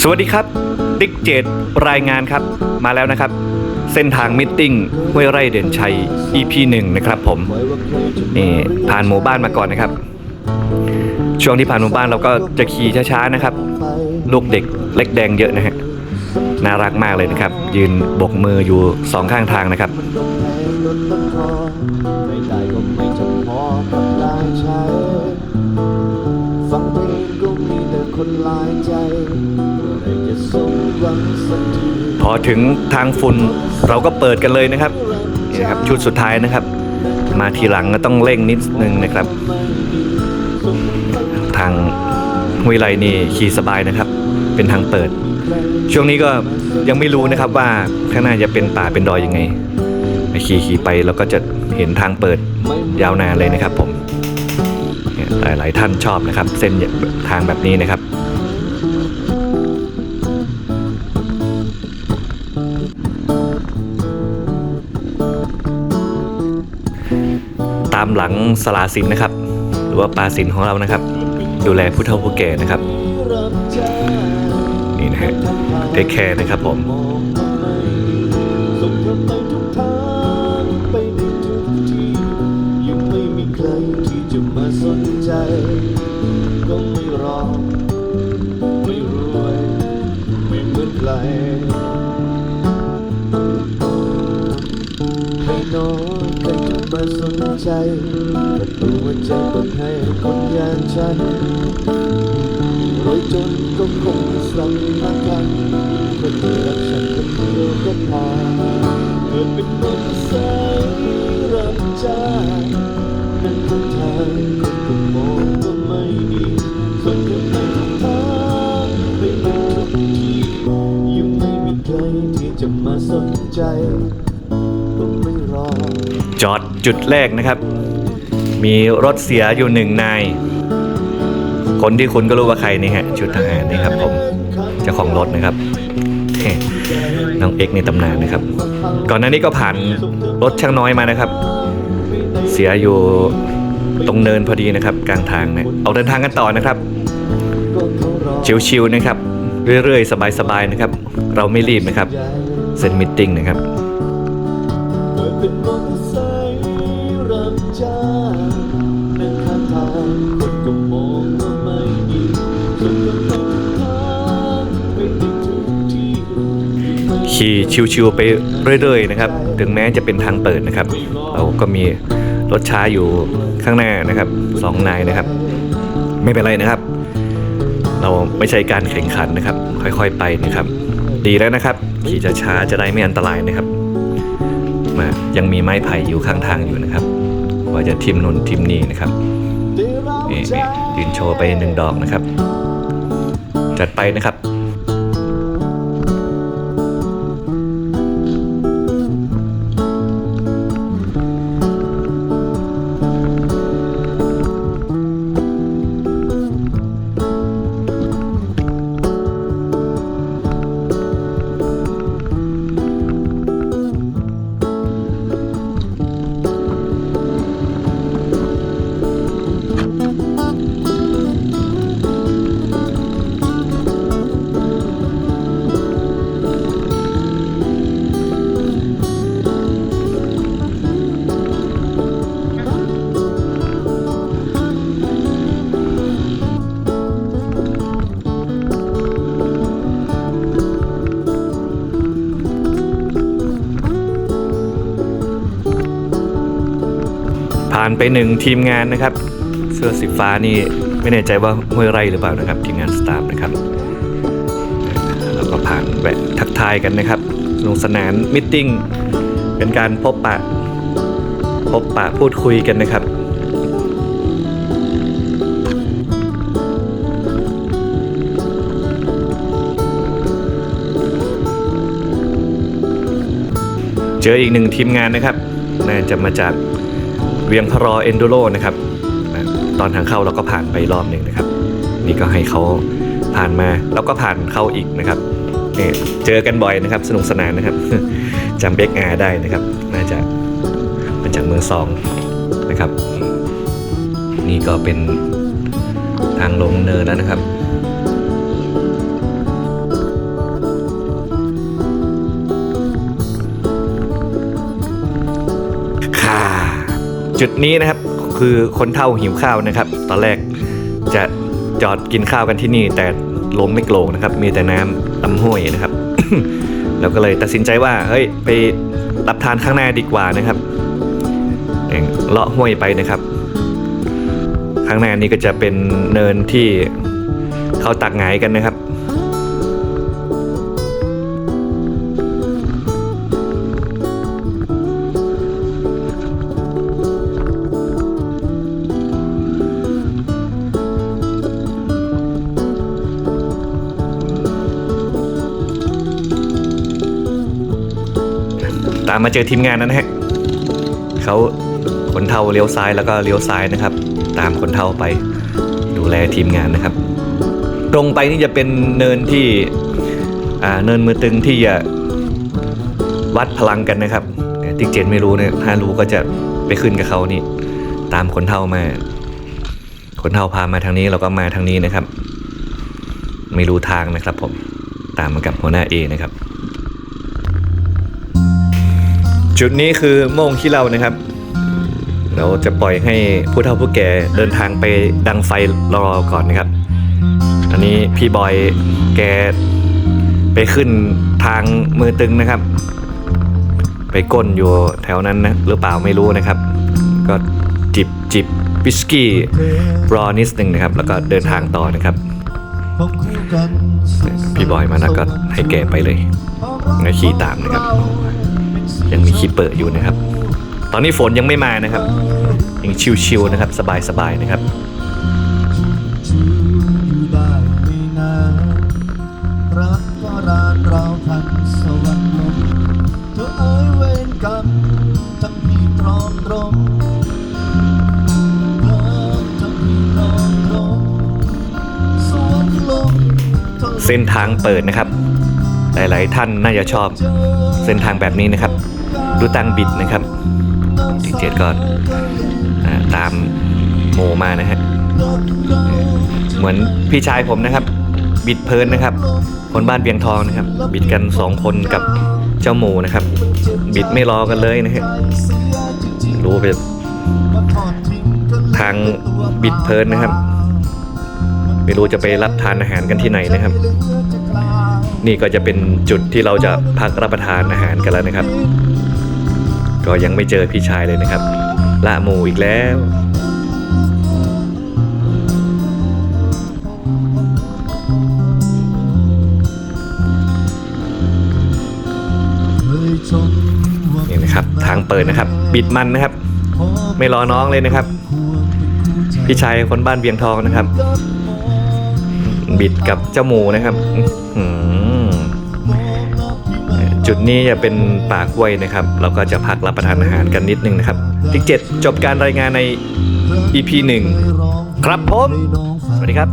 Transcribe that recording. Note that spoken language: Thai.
สวัสดีครับ ติ๊กเจดรายงานครับ มาแล้วนะครับ เส้นทางมิทติ้งห้วยไร่เด่นชัย EP 1นะครับผมนี่ผ่านหมู่บ้านมาก่อนนะครับ ช่วงที่ผ่านหมู่บ้านเราก็จะขี่ช้าๆนะครับ ลูกเด็กเล็กแดงเยอะนะฮะน่ารักมากเลยนะครับ ยืนบกมืออยู่สองข้างทางนะครับไม่ได้ก็ไม่จำพอกับลายใช้ คนหลายใจเมื่อไรจะสมหวังสักทีพอถึงทางฝุ่นเราก็เปิดกันเลยนะครับนี่นะครับ ชุดสุดท้ายนะครับ มาทีหลังก็ต้องเร่งนิดนึงนะครับ ทางวยไรนี่ขี่สบายนะครับ เป็นทางเปิด ช่วงนี้ก็ยังไม่รู้นะครับว่าข้างหน้าจะเป็นป่าเป็นดอยยังไงขี่ขี่ไปเราก็จะเห็นทางเปิดยาวนานเลยนะครับผม หลาย ๆ ท่านชอบนะครับ เส้นทางแบบนี้นะครับ ตามหลังสลาสินนะครับ หรือว่าปลาสินของเรานะครับ ดูแลผู้เฒ่าผู้แก่นะครับ นี่นะฮะเทคแคร์นะครับผม น้อยแต่จะมาสนใจแต่ตัวใจเปิดให้คนอย่างฉันรวยจนก็คงสั่งมากันคนที่รักฉันคนเดียวก็พอเกิดเป็นมนุษย์สา จอดจุดแรกนะครับ มีรถเสียอยู่หนึ่งนาย คนที่คุณก็รู้ว่าใครนี่ฮะชุดทหารนี่ครับผมเจ้าของรถนะครับน้องเอ็กซ์ในตำนานนะครับ ก่อนหน้านี้ก็ผ่านรถช่างน้อยมานะครับ เสียอยู่ตรงเนินพอดีนะครับ กลางทางเนี่ยออกเดินทางกันต่อนะครับ ชิวๆนะครับ เรื่อยๆ สบายๆนะครับ เราไม่รีบนะครับเซนมิทติ้งนะครับ ขี่ชิวๆไปเรื่อยๆนะครับ ถึงแม้จะเป็นทางเปิดนะครับ เราก็มีรถช้าอยู่ข้างหน้านะครับสองนายนะครับ ไม่เป็นไรนะครับ เราไม่ใช่การแข่งขันนะครับ ค่อยๆไปนะครับ ดีแล้วนะครับ ขี่ช้าๆจะได้ไม่อันตรายนะครับมายังมีไม้ไผ่อยู่ข้างทางอยู่นะครับ ว่าจะทิมนนทิมนี่นะครับนี่นี่ยืนโชว์ไปหนึ่งดอกนะครับ จัดไปนะครับ ผ่านไปหนึ่งทีมงานนะครับ เสื้อสีฟ้านี่ไม่แน่ใจว่าห้วยไร่หรือเปล่านะครับ ทีมงานสตาฟนะครับแล้วก็ผ่านแวะทักทายกันนะครับสนุกสนานมิทติ้งเป็นการพบปะพบปะพูดคุยกันนะครับเจออีกหนึ่งทีมงานนะครับ น่าจะมาจาก เวียงพะรอเอนดูโรนะครับตอนทางเข้าเราก็ผ่านไปรอบหนึ่งนะครับ นี่ก็ให้เขาผ่านมาแล้วก็ผ่านเข้าอีกนะครับนี่เจอกันบ่อยนะครับ สนุกสนานนะครับจำเบกอาได้นะครับ น่าจะมาจากเมืองซองนะครับ นี่ก็เป็นทางลงเนินแล้วนะครับ จุดนี้นะครับคือคนเท่าหิวข้าวนะครับ ตอนแรกจะจอดกินข้าวกันที่นี่ แต่ลมไม่โกลงนะครับ มีแต่น้ำลำห้วยนะครับเราก็เลยตัดสินใจว่าเฮ้ยไปรับทานข้างหน้าดีกว่านะครับเองเลาะห้วยไปนะครับ ข้างหน้านี้ก็จะเป็นเนินที่เขาตักหงายกันนะครับามมาเจอทีมงานนั้นนะฮะเขาคนเทาเลี้ยวซ้ายแล้วก็เลี้ยวซ้ายนะครับ ตามคนเทาไปดูแลทีมงานนะครับ ตรงไปนี่จะเป็นเนินที่เนินมือตึงที่จะวัดพลังกันนะครับติ๊กเจนไม่รู้เนี่ยถ้ารู้ก็จะไปขึ้นกับเขานี่ ตามคนเทามาคนเทาพามาทางนี้เราก็มาทางนี้นะครับ ไม่รู้ทางนะครับผมตามมากับหัวหน้าเอนะครับ จุดนี้คือโมงที่เรานะครับ เราจะปล่อยให้ผู้เฒ่าผู้แก่เดินทางไปดังไฟรอก่อนนะครับ อันนี้พี่บอยแกไปขึ้นทางมือตึงนะครับ ไปก้นอยู่แถวนั้นนะหรือเปล่าไม่รู้นะครับ ก็จิบจิบวิสกี้รอนิดนึงนะครับ แล้วก็เดินทางต่อนะครับ พี่บอยมาแล้วก็ให้แกไปเลยแล้วขี่ตามนะครับ คลิปเปิดอยู่นะครับ ตอนนี้ฝนยังไม่มานะครับยังชิวๆนะครับสบายๆนะครับอยู่ได้ไม่นานรักก็รานเราทันสวรรค์ลมเธอเอ่ยเวรกรรมทั้งพี่ตรอมตรงเธอทั้งพี่ตรอมตรงสวรรค์ลมธอเส้นทางเปิดนะครับ หลายๆท่านน่าจะชอบเส้นทางแบบนี้นะครับ ดูตังบิดนะครับเจ็ดก็อ่าตามโมมานะฮะเออเหมือนพี่ชายผมนะครับ บิดเพลินนะครับ คนบ้านเบียงทองนะครับ บิดกันสองคนกับเจ้าหมูนะครับ บิดไม่รอกันเลยนะฮะรู้ไปทางบิดเพลินนะครับไม่รู้จะไปรับทานอาหารกันที่ไหนนะครับ นี่ก็จะเป็นจุดที่เราจะพักรับประทานอาหารกันแล้วนะครับ ก็ยังไม่เจอพี่ชายเลยนะครับ ละหมูอีกแล้วนี่นะครับทางเปิดนะครับบิดมันนะครับ ไม่รอน้องเลยนะครับ พี่ชายคนบ้านเบียงทองนะครับ บิดกับเจ้าหมูนะครับ อื จุดนี้จะเป็นป่ากล้วยนะครับ เราก็จะพักรับประทานอาหารกันนิดนึงนะครับทิกเจ็ดจบการรายงานใน EP 1 ครับผม สวัสดีครับ